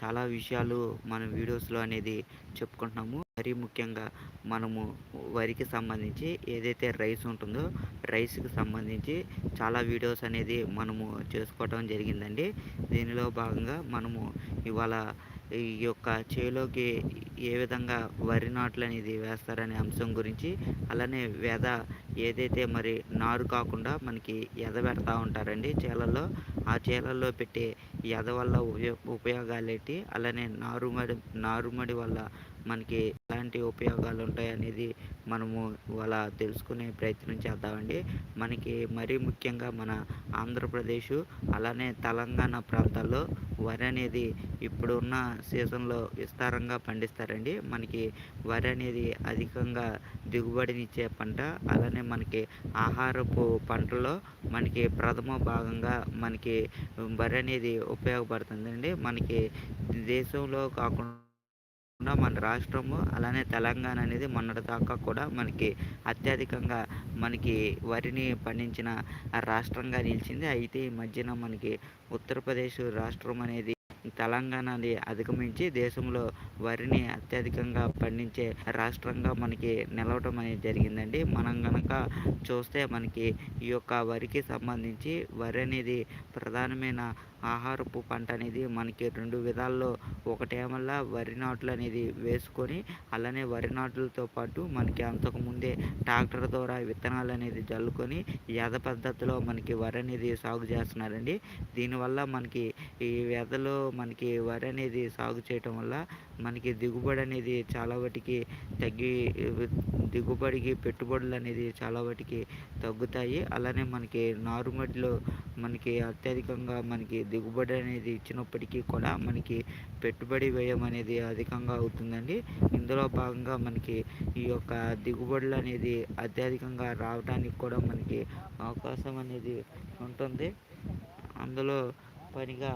చాలా విషయాలు మన వీడియోస్లో అనేది చెప్పుకుంటున్నాము. మరీ ముఖ్యంగా మనము వరికి సంబంధించి ఏదైతే రైస్ ఉంటుందో రైస్కి సంబంధించి చాలా వీడియోస్ అనేది మనము చేసుకోవటం జరిగిందండి. దీనిలో భాగంగా మనము ఇవాళ ఈ యొక్క చేలోకి ఏ విధంగా వరి నాట్లు అనేది వేస్తారనే అంశం గురించి అలానే వెద ఏదైతే మరి నారు కాకుండా మనకి ఎద పెడతా ఉంటారండి చేలల్లో ఆ చేలల్లో పెట్టే ఎద వల్ల ఉపయో ఉపయోగాలు అలానే నారుమడి నారుమడి వల్ల మనకి ఎలాంటి ఉపయోగాలు ఉంటాయి అనేది మనము అలా తెలుసుకునే ప్రయత్నం చేద్దామండి. మనకి మరీ ముఖ్యంగా మన ఆంధ్రప్రదేశ్ అలానే తెలంగాణ ప్రాంతాల్లో వరి అనేది ఇప్పుడున్న సీజన్లో విస్తారంగా పండిస్తారండి. మనకి వరి అనేది అధికంగా దిగుబడినిచ్చే పంట అలానే మనకి ఆహారపు పంటలో మనకి ప్రథమ భాగంగా మనకి వరి అనేది ఉపయోగపడుతుందండి. మనకి దేశంలో కాకుండా మన రాష్ట్రము అలానే తెలంగాణ అనేది మొన్నటిదాకా కూడా మనకి అత్యధికంగా మనకి వరిని పండించిన రాష్ట్రంగా నిలిచింది. అయితే ఈ మధ్యన మనకి ఉత్తరప్రదేశ్ రాష్ట్రం అనేది తెలంగాణని అధిగమించి దేశంలో వరిని అత్యధికంగా పండించే రాష్ట్రంగా మనకి నిలవటం అనేది జరిగిందండి. మనం కనుక చూస్తే మనకి ఈ యొక్క వరికి సంబంధించి వరి అనేది ప్రధానమైన ఆహారపు పంట అనేది మనకి రెండు విధాల్లో. ఒకటేమల్లా వరి నాట్లు అనేది వేసుకొని అలానే వరి నాట్లతో పాటు మనకి అంతకుముందే ట్రాక్టర్ ద్వారా విత్తనాలు అనేది జల్లుకొని యథ పద్ధతిలో మనకి వరి అనేది సాగు చేస్తున్నారండి. దీనివల్ల మనకి ఈ వ్యధలో మనకి వరి అనేది సాగు చేయటం వల్ల మనకి దిగుబడి అనేది చాలా వాటికి తగ్గి దిగుబడికి పెట్టుబడులు అనేది చాలా వాటికి తగ్గుతాయి. అలానే మనకి నారుమడిలో మనకి అత్యధికంగా మనకి దిగుబడి అనేది ఇచ్చినప్పటికీ కూడా మనకి పెట్టుబడి వ్యయం అనేది అధికంగా అవుతుందండి. ఇందులో భాగంగా మనకి ఈ యొక్క దిగుబడులు అనేది అత్యధికంగా రావడానికి కూడా మనకి అవకాశం అనేది ఉంటుంది. అందులో పనిగా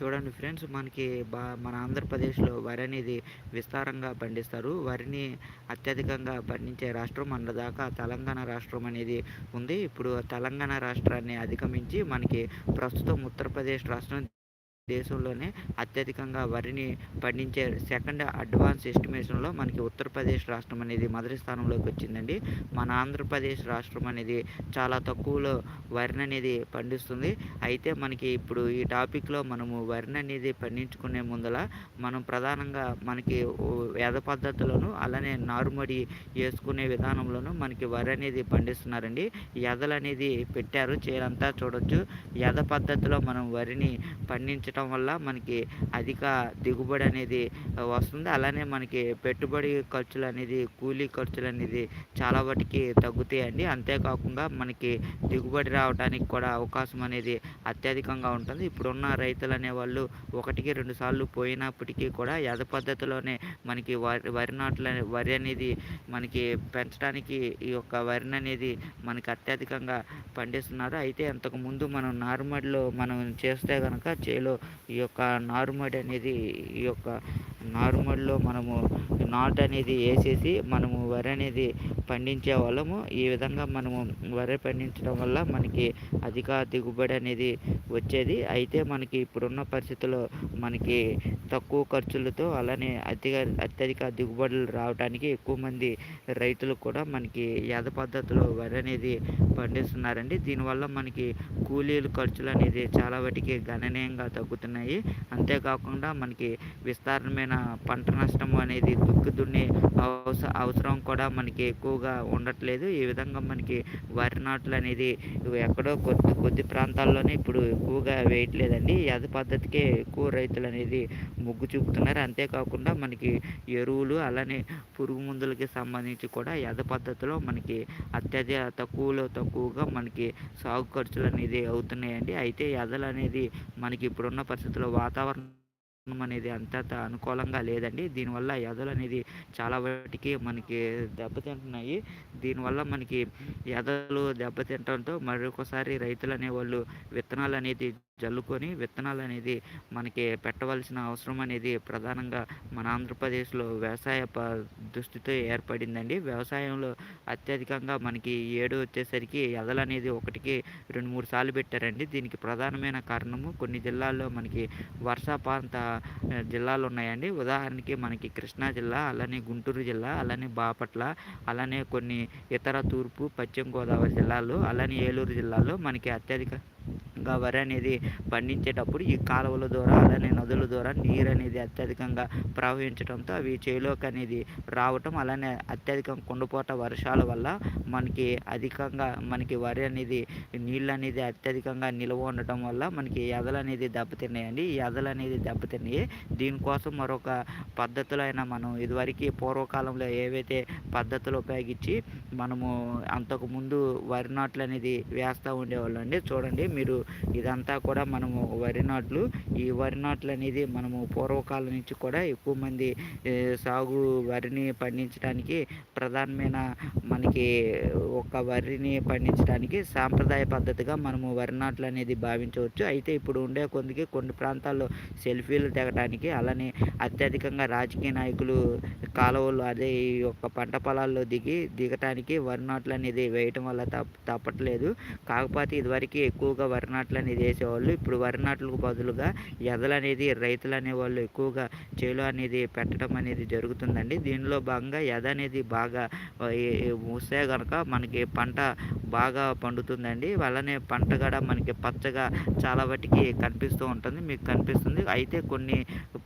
చూడండి ఫ్రెండ్స్ మనకి బా మన ఆంధ్రప్రదేశ్లో వరి అనేది విస్తారంగా పండిస్తారు. వరిని అత్యధికంగా పండించే రాష్ట్రం మన దాకా తెలంగాణ రాష్ట్రం అనేది ఉంది. ఇప్పుడు తెలంగాణ రాష్ట్రాన్ని అధిగమించి మనకి ప్రస్తుతం ఉత్తరప్రదేశ్ రాష్ట్రం దేశంలోనే అత్యధికంగా వరిని పండించే సెకండ్ అడ్వాన్స్ ఎస్టిమేషన్లో మనకి ఉత్తరప్రదేశ్ రాష్ట్రం అనేది మొదటి స్థానంలోకి వచ్చిందండి. మన ఆంధ్రప్రదేశ్ రాష్ట్రం అనేది చాలా తక్కువలో వరిని అనేది పండిస్తుంది. అయితే మనకి ఇప్పుడు ఈ టాపిక్లో మనము వరిని అనేది పండించుకునే ముందల మనం ప్రధానంగా మనకి వేద పద్ధతులను అలానే నారుమడి వేసుకునే విధానంలోనూ మనకి వరి అనేది పండిస్తున్నారండి. ఎదలు అనేది పెట్టారు. చేరంతా చూడొచ్చు. ఎద పద్ధతిలో మనం వరిని పండించడం పెట్టడం వల్ల మనకి అధిక దిగుబడి అనేది వస్తుంది. అలానే మనకి పెట్టుబడి ఖర్చులు అనేది కూలీ ఖర్చులు అనేది చాలా వాటికి తగ్గుతాయండి. అంతేకాకుండా మనకి దిగుబడి రావడానికి కూడా అవకాశం అనేది అత్యధికంగా ఉంటుంది. ఇప్పుడున్న రైతులు అనేవాళ్ళు ఒకటికి రెండు సార్లు పోయినప్పటికీ కూడా యథ పద్ధతిలోనే మనకి వరి వరి నాట్లు వరి అనేది మనకి పెంచడానికి ఈ యొక్క వరిని అనేది మనకి అత్యధికంగా పండిస్తున్నారు. అయితే అంతకుముందు మనం నార్మల్లో మనం చేస్తే కనుక చేలో ఈ యొక్క నారుమడి అనేది ఈ యొక్క నార్మల్లో మనము నాటు అనేది వేసేసి మనము వరి అనేది పండించే వాళ్ళము. ఈ విధంగా మనము వరి పండించడం వల్ల మనకి అధిక దిగుబడి అనేది వచ్చేది. అయితే మనకి ఇప్పుడున్న పరిస్థితుల్లో మనకి తక్కువ ఖర్చులతో అలానే అధిక అత్యధిక దిగుబడులు రావడానికి ఎక్కువ మంది రైతులు కూడా మనకి యాద పద్ధతిలో వరి అనేది పండిస్తున్నారండి. దీనివల్ల మనకి కూలీలు ఖర్చులు అనేది చాలా వాటికి గణనీయంగా తగ్గుతున్నాయి. అంతేకాకుండా మనకి విస్తారమైన పంట నష్టం అనేది దుక్కి దున్నే అవస అవసరం కూడా మనకి ఎక్కువగా ఉండట్లేదు. ఈ విధంగా మనకి వరి నాట్లు అనేది ఎక్కడో కొద్ది కొద్ది ప్రాంతాల్లోనే ఇప్పుడు ఎక్కువగా వేయట్లేదండి. యథ పద్ధతికే ఎక్కువ రైతులు అనేది మొగ్గు చూపుతున్నారు. అంతేకాకుండా మనకి ఎరువులు అలానే పురుగు మందులకి సంబంధించి కూడా యథ పద్ధతిలో మనకి అత్యధిక తక్కువలో తక్కువగా మనకి సాగు ఖర్చులు అనేది అవుతున్నాయండి. అయితే ఎదలు అనేది మనకి ఇప్పుడున్న పరిస్థితుల్లో వాతావరణం అనేది అంత అనుకూలంగా లేదండి. దీనివల్ల ఎదలు అనేది చాలా వాటికి మనకి దెబ్బతింటున్నాయి. దీనివల్ల మనకి ఎదలు దెబ్బతింటడంతో మరొకసారి రైతులు అనేవాళ్ళు విత్తనాలు అనేది జల్లుకొని విత్తనాలు అనేది మనకి పెట్టవలసిన అవసరం అనేది ప్రధానంగా మన ఆంధ్రప్రదేశ్లో వ్యవసాయ ప దుస్థితి ఏర్పడిందండి. వ్యవసాయంలో అత్యధికంగా మనకి ఏడు వచ్చేసరికి ఎదలు అనేది ఒకటికి రెండు మూడు సార్లు పెట్టారండి. దీనికి ప్రధానమైన కారణము కొన్ని జిల్లాల్లో మనకి వర్షాపాంత జిల్లాలు ఉన్నాయండి. ఉదాహరణకి మనకి కృష్ణా జిల్లా అలానే గుంటూరు జిల్లా అలానే బాపట్ల అలానే కొన్ని ఇతర తూర్పు పశ్చిమ గోదావరి జిల్లాలో అలానే ఏలూరు జిల్లాలో మనకి అత్యధిక అత్యధికంగా వరి అనేది పండించేటప్పుడు ఈ కాలువల ద్వారా అలానే నదుల ద్వారా నీరు అనేది అత్యధికంగా ప్రవహించడంతో అవి చేలోకి అనేది రావటం అలానే అత్యధికం కుండపోత వర్షాల వల్ల మనకి అధికంగా మనకి వరి అనేది నీళ్ళు అనేది అత్యధికంగా నిల్వ ఉండటం వల్ల మనకి ఎదలు అనేది దెబ్బతిన్నాయండి. ఈ ఎదలు అనేది దెబ్బతిన్నాయి దీనికోసం మరొక పద్ధతులైన మనం ఇదివరకు పూర్వకాలంలో ఏవైతే పద్ధతులు ఉపయోగించి మనము అంతకుముందు వరి నాట్లు అనేది వేస్తూ ఉండేవాళ్ళం అండి. చూడండి మీరు ఇదంతా కూడా మనము వరి నాట్లు. ఈ వరి నాట్లు అనేది మనము పూర్వకాలం నుంచి కూడా ఎక్కువ మంది సాగు వరిని పండించడానికి ప్రధానమైన మనకి ఒక వరిని పండించడానికి సాంప్రదాయ పద్ధతిగా మనము వరి నాట్లు అనేది భావించవచ్చు. అయితే ఇప్పుడు ఉండే కొందికి కొన్ని ప్రాంతాల్లో సెల్ఫీలు తెగడానికి అలానే అత్యధికంగా రాజకీయ నాయకులు కాలువలు అదే ఈ యొక్క పంట పొలాల్లో దిగి దిగటానికి వరి నాట్లు అనేది వేయటం వల్ల తప్ప తప్పట్లేదు. కాకపోతే ఇదివరకు ఎక్కువగా వరి నాట్లు అనేది వేసేవాళ్ళు. ఇప్పుడు వరి నాట్లకు బదులుగా ఎదలు అనేది రైతులు అనేవాళ్ళు ఎక్కువగా చేలు అనేది పెట్టడం అనేది జరుగుతుందండి. దీనిలో భాగంగా ఎద అనేది బాగా వస్తే కనుక మనకి పంట బాగా పండుతుందండి. అలానే పంట కూడా మనకి పచ్చగా చాలా వాటికి కనిపిస్తూ ఉంటుంది. మీకు కనిపిస్తుంది. అయితే కొన్ని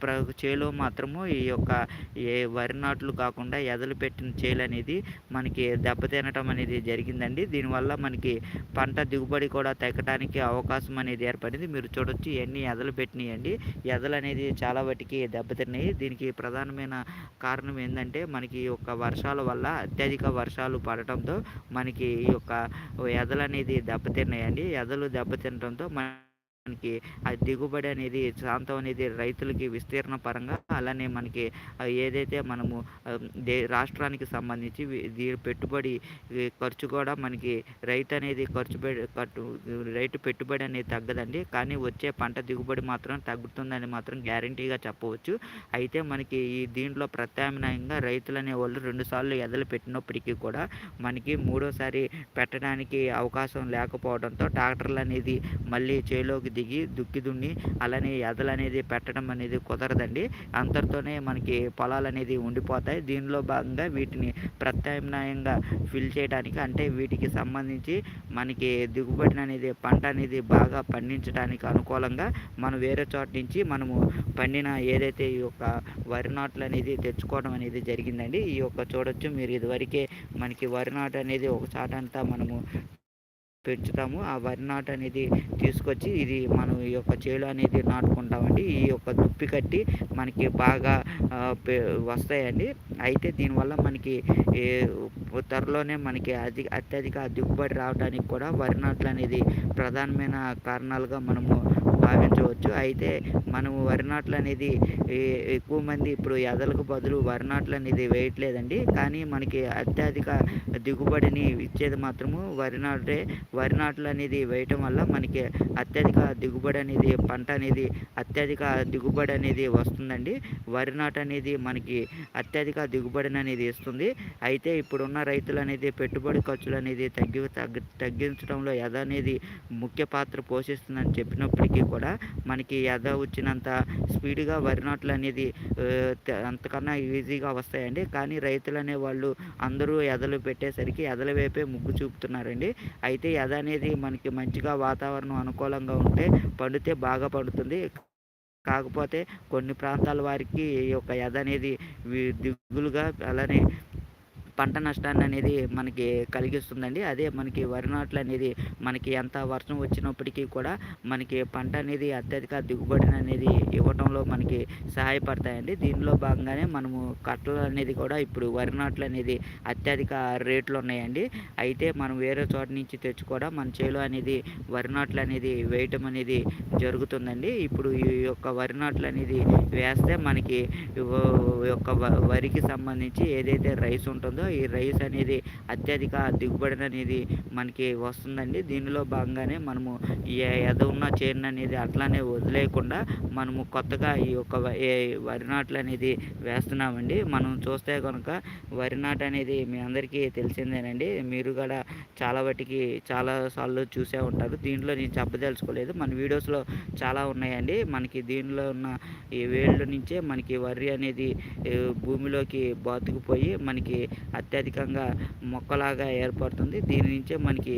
ప్ర చేలు మాత్రము ఈ యొక్క ఏ వరి నాట్లు కాకుండా ఎదలు పెట్టిన చేలు అనేది మనకి దెబ్బతినటం అనేది జరిగిందండి. దీనివల్ల మనకి పంట దిగుబడి కూడా తగ్గడానికి అవకాశం అనేది ఏర్పడింది. మీరు చూడొచ్చు ఇవన్నీ ఎదలు పెట్టినాయండి. ఎదలు అనేది చాలా వాటికి దెబ్బతిన్నాయి. దీనికి ప్రధానమైన కారణం ఏంటంటే మనకి ఈ యొక్క వర్షాల వల్ల అత్యధిక వర్షాలు పడటంతో మనకి ఈ యొక్క ఎదలు అనేది దెబ్బతిన్నాయండి. ఎదలు దెబ్బతినడంతో మన మనకి ఆ దిగుబడి అనేది ప్రాంతం అనేది రైతులకి విస్తీర్ణ పరంగా అలానే మనకి ఏదైతే మనము దే రాష్ట్రానికి సంబంధించి దీని పెట్టుబడి ఖర్చు కూడా మనకి రైతు అనేది ఖర్చు కట్టు రైతు పెట్టుబడి అనేది తగ్గదండి. కానీ వచ్చే పంట దిగుబడి మాత్రం తగ్గుతుందని మాత్రం గ్యారంటీగా చెప్పవచ్చు. అయితే మనకి ఈ దీంట్లో ప్రత్యామ్నాయంగా రైతులు అనేవాళ్ళు రెండుసార్లు ఎదలు పెట్టినప్పటికీ కూడా మనకి మూడోసారి పెట్టడానికి అవకాశం లేకపోవడంతో ట్రాక్టర్లు అనేది మళ్ళీ చేలోకి దిగి దుక్కి దున్ని అలానే ఎదలు అనేది పెట్టడం అనేది కుదరదండి. అంతటితోనే మనకి పొలాలు అనేది ఉండిపోతాయి. దీనిలో భాగంగా వీటిని ప్రత్యామ్నాయంగా ఫిల్ చేయడానికి అంటే వీటికి సంబంధించి మనకి దిగుబడిని అనేది పంట అనేది బాగా పండించడానికి అనుకూలంగా మనం వేరే చోట నుంచి మనము పండిన ఏదైతే ఈ యొక్క వరి నాట్లు అనేది తెచ్చుకోవడం అనేది జరిగిందండి. ఈ యొక్క చూడొచ్చు మీరు ఇదివరకే మనకి వరి నాటు అనేది ఒక చాట అంతా మనము పెంచుతాము. ఆ వరి నాటు అనేది తీసుకొచ్చి ఇది మనం ఈ యొక్క చేలు అనేది నాటుకుంటామండి. ఈ యొక్క దుప్పి కట్టి మనకి బాగా వస్తాయండి. అయితే దీనివల్ల మనకి త్వరలోనే మనకి అధిక అత్యధిక దిగుబడి రావడానికి కూడా వరి నాట్లు అనేది ప్రధానమైన కారణాలుగా మనము భావించవచ్చు. అయితే మనము వరి నాట్లు అనేది ఎక్కువ మంది ఇప్పుడు ఎదలకు బదులు వరి నాట్లు అనేది వేయట్లేదండి. కానీ మనకి అత్యధిక దిగుబడిని ఇచ్చేది మాత్రము వరి నాటే వరి నాట్లు అనేది వేయటం వల్ల మనకి అత్యధిక దిగుబడి అనేది పంట అనేది అత్యధిక దిగుబడి అనేది వస్తుందండి. వరి నాటు అనేది మనకి అత్యధిక దిగుబడిని అనేది ఇస్తుంది. అయితే ఇప్పుడున్న రైతులు అనేది పెట్టుబడి ఖర్చులు అనేది తగ్గి తగ్గి తగ్గించడంలో ఎద అనేది ముఖ్య పాత్ర పోషిస్తుందని చెప్పినప్పటికీ కూడా మనకి ఎద వచ్చినంత స్పీడ్గా వరి నాట్లు అనేది అంతకన్నా ఈజీగా వస్తాయండి. కానీ రైతులు అనే వాళ్ళు అందరూ ఎదలు పెట్టేసరికి ఎదల వైపే ముగ్గు చూపుతున్నారండి. అయితే ఎద అనేది మనకి మంచిగా వాతావరణం అనుకూలంగా ఉంటే పండితే బాగా పండుతుంది. కాకపోతే కొన్ని ప్రాంతాల వారికి ఈ యొక్క ఎద అనేది దిగులుగా అలానే పంట నష్టాన్ని అనేది మనకి కలిగిస్తుందండి. అదే మనకి వరి నాట్లు అనేది మనకి ఎంత వర్షం వచ్చినప్పటికీ కూడా మనకి పంట అనేది అత్యధిక దిగుబడిని అనేది ఇవ్వటంలో మనకి సహాయపడతాయండి. దీనిలో భాగంగానే మనము కట్టలు అనేది కూడా ఇప్పుడు వరి నాట్లు అనేది అత్యధిక రేట్లు ఉన్నాయండి. అయితే మనం వేరే చోట నుంచి తెచ్చి కూడా మన చేలో అనేది వరి నాట్లు అనేది వేయటం అనేది జరుగుతుందండి. ఇప్పుడు ఈ యొక్క వరి నాట్లు అనేది వేస్తే మనకి యొక్క వ- వరికి సంబంధించి ఏదైతే రైస్ ఉంటుందో ఈ రైస్ అనేది అత్యధిక దిగుబడి అనేది మనకి వస్తుందండి. దీనిలో భాగంగానే మనము ఈ ఎద ఉన్న చేను అనేది అట్లానే వదిలేయకుండా మనము కొత్తగా ఈ యొక్క వరి నాట్లు అనేది వేస్తున్నామండి. మనం చూస్తే కనుక వరి నాటు అనేది మీ అందరికీ తెలిసిందేనండి. మీరు కూడా చాలా వాటికి చాలా సార్లు చూసే ఉంటారు. దీంట్లో నేను చెప్పదలుచుకోలేదు. మన వీడియోస్లో చాలా ఉన్నాయండి. మనకి దీనిలో ఉన్న ఈ వేళ్ళ నుంచే మనకి వరి అనేది భూమిలోకి బాతుకుపోయి మనకి అత్యధికంగా మొక్కలాగా ఏర్పడుతుంది. దీని నుంచే మనకి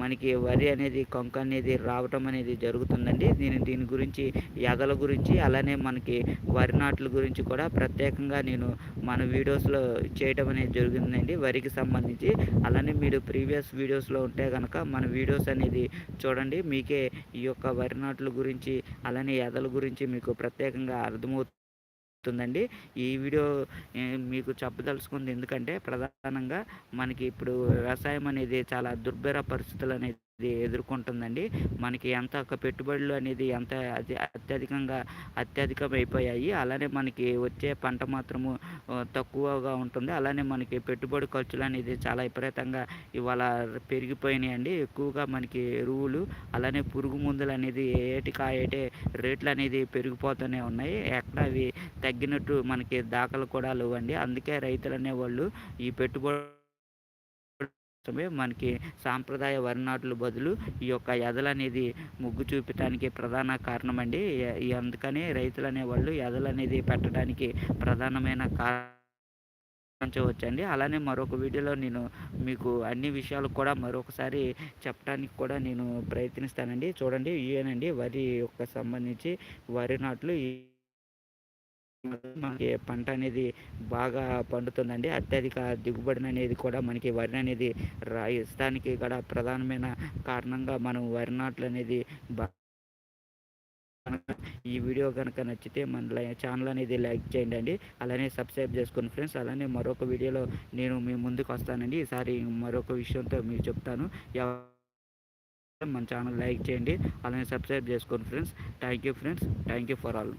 మనకి వరి అనేది కొంక అనేది రావటం అనేది జరుగుతుందండి. దీని దీని గురించి ఎదల గురించి అలానే మనకి వరి నాట్ల గురించి కూడా ప్రత్యేకంగా నేను మన వీడియోస్లో చేయటం అనేది జరుగుతుందండి వరికి సంబంధించి అలానే మీరు ప్రీవియస్ వీడియోస్లో ఉంటే కనుక మన వీడియోస్ అనేది చూడండి. మీకే ఈ యొక్క వరి నాట్ల గురించి అలానే ఎదల గురించి మీకు ప్రత్యేకంగా అర్థమవుతుంది. చెప్తుందండి. ఈ వీడియో మీకు చెప్పదలుచుకుంది. ఎందుకంటే ప్రధానంగా మనకి ఇప్పుడు వ్యవసాయం అనేది చాలా దుర్భర పరిస్థితులు అనేది ఎదుర్కొంటుందండి. మనకి ఎంత ఒక పెట్టుబడులు అనేది ఎంత అతి అత్యధికంగా అత్యధికం అయిపోయాయి అలానే మనకి వచ్చే పంట మాత్రము తక్కువగా ఉంటుంది. అలానే మనకి పెట్టుబడి ఖర్చులు అనేది చాలా విపరీతంగా ఇవాళ పెరిగిపోయినాయండి. ఎక్కువగా మనకి ఎరువులు అలానే పురుగు మందులు అనేది ఏటి ఏటే రేట్లు అనేది పెరిగిపోతూనే ఉన్నాయి. ఎక్కడ అవి తగ్గినట్టు మనకి దాఖలు కూడా లేవండి. అందుకే రైతులు అనేవాళ్ళు ఈ పెట్టుబడి కోసమే మనకి సాంప్రదాయ వరి నాట్లు బదులు ఈ యొక్క ఎదలు అనేది ముగ్గు చూపటానికి ప్రధాన కారణం అండి అందుకని రైతులు అనేవాళ్ళు ఎదలు అనేది పెట్టడానికి ప్రధానమైన కారణించవచ్చండి అలానే మరొక వీడియోలో నేను మీకు అన్ని విషయాలు కూడా మరొకసారి చెప్పడానికి కూడా నేను ప్రయత్నిస్తానండి. చూడండి ఇవేనండి వరి యొక్క సంబంధించి వరి నాట్లు ఈ మనకి పంట అనేది బాగా పండుతుందండి. అత్యధిక దిగుబడి అనేది కూడా మనకి వరి అనేది రాయిస్తానికి కూడా ప్రధానమైన కారణంగా మనం వరి నాట్లు అనేది ఈ వీడియో కనుక నచ్చితే మన లై ఛానల్ అనేది లైక్ చేయండి అండి. అలానే సబ్స్క్రైబ్ చేసుకోండి ఫ్రెండ్స్ అలానే మరొక వీడియోలో నేను మీ ముందుకు వస్తానండి. ఈసారి మరొక విషయంతో మీకు చెప్తాను. మన ఛానల్ లైక్ చేయండి అలానే సబ్స్క్రైబ్ చేసుకోండి friends. Thank you friends. Thank you for all.